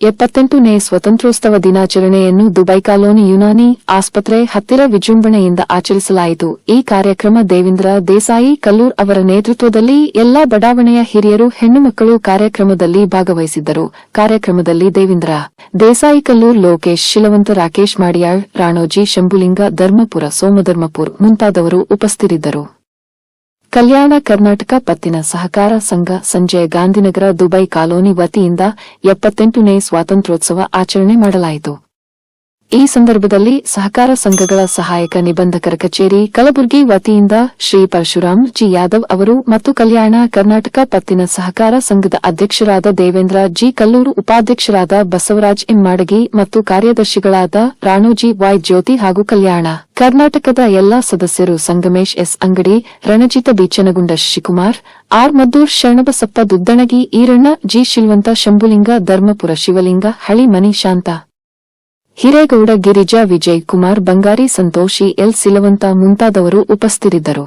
ಎಪ್ಪತ್ತೆಂಟನೇ ಸ್ವತಂತ್ರೋತ್ಸವ ದಿನಾಚರಣೆಯನ್ನು Dubai colony Unani ಆಸ್ಪತ್ರೆ ಹತ್ತಿರ ವಿಜೃಂಭಣೆಯಿಂದ ಆಚರಿಸಲಾಯಿತು. ಈ ಕಾರ್ಯಕ್ರಮ ದೇವೇಂದ್ರ ದೇಸಾಯಿ ಕಲ್ಲೂರ್ ಅವರ ನೇತೃತ್ವದಲ್ಲಿ ಎಲ್ಲಾ ಬಡಾವಣೆಯ ಹಿರಿಯರು, ಹೆಣ್ಣುಮಕ್ಕಳು ಕಾರ್ಯಕ್ರಮದಲ್ಲಿ ಭಾಗವಹಿಸಿದ್ದರು. ಕಾರ್ಯಕ್ರಮದಲ್ಲಿ ದೇವೇಂದ್ರ, ದೇಸಾಯಿ ಕಲ್ಲೂರ್, ಲೋಕೇಶ್, ಶಿಲವಂತ ರಾಕೇಶ್, ಮಾಡಿಯಾಳ್, ರಾಣೋಜಿ, ಶಂಭುಲಿಂಗ, ಧರ್ಮಪುರ, ಸೋಮಧರ್ಮಪುರ್ ಮುಂತಾದವರು ಉಪಸ್ಥಿತರಿದ್ದರು ಕಲ್ಯಾಣ ಕರ್ನಾಟಕ ಪತ್ತಿನ ಸಹಕಾರ ಸಂಘ ಸಂಜಯ ಗಾಂಧಿನಗರ ದುಬೈ ಕಾಲೋನಿ ವತಿಯಿಂದ ಎಪ್ಪತ್ತೆಂಟನೇ ಸ್ವಾತಂತ್ರ್ಯೋತ್ಸವ ಆಚರಣೆ ಮಾಡಲಾಯಿತು. ಈ ಸಂದರ್ಭದಲ್ಲಿ ಸಹಕಾರ ಸಂಘಗಳ ಸಹಾಯಕ ನಿಬಂಧಕರ ಕಚೇರಿ ಕಲಬುರಗಿ ವತಿಯಿಂದ ಶ್ರೀ ಪರಶುರಾಮ್ ಜಿ ಯಾದವ್ ಅವರು ಮತ್ತು ಕಲ್ಯಾಣ ಕರ್ನಾಟಕ ಪತ್ತಿನ ಸಹಕಾರ ಸಂಘದ ಅಧ್ಯಕ್ಷರಾದ ದೇವೇಂದ್ರ ಜಿ ಕಲ್ಲೂರು ಉಪಾಧ್ಯಕ್ಷರಾದ ಬಸವರಾಜ್ ಇಮ್ಮಾಡಗಿ ಮಾಡಗಿ ಮತ್ತು ಕಾರ್ಯದರ್ಶಿಗಳಾದ ರಾಣುಜಿ ವಾಯ್ ಜ್ಯೋತಿ ಹಾಗೂ ಕಲ್ಯಾಣ. ಕರ್ನಾಟಕದ ಎಲ್ಲಾ ಸದಸ್ಯರು Sangamesh S Angadi, Ranajita Beechanagunda Shashikumar, R Maddur Sharanabasappa Duddanagi, Iranna G Shilvanta Shambhulinga, Dharmapura Shivalinga, Halimani Shanta. Hiregowda Girija Vijay Kumar ಬಂಗಾರಿ ಸಂತೋಷಿ ಎಲ್ ಸಿಲವಂತ ಮುಂತಾದವರು ಉಪಸ್ಥಿತರಿದ್ದರು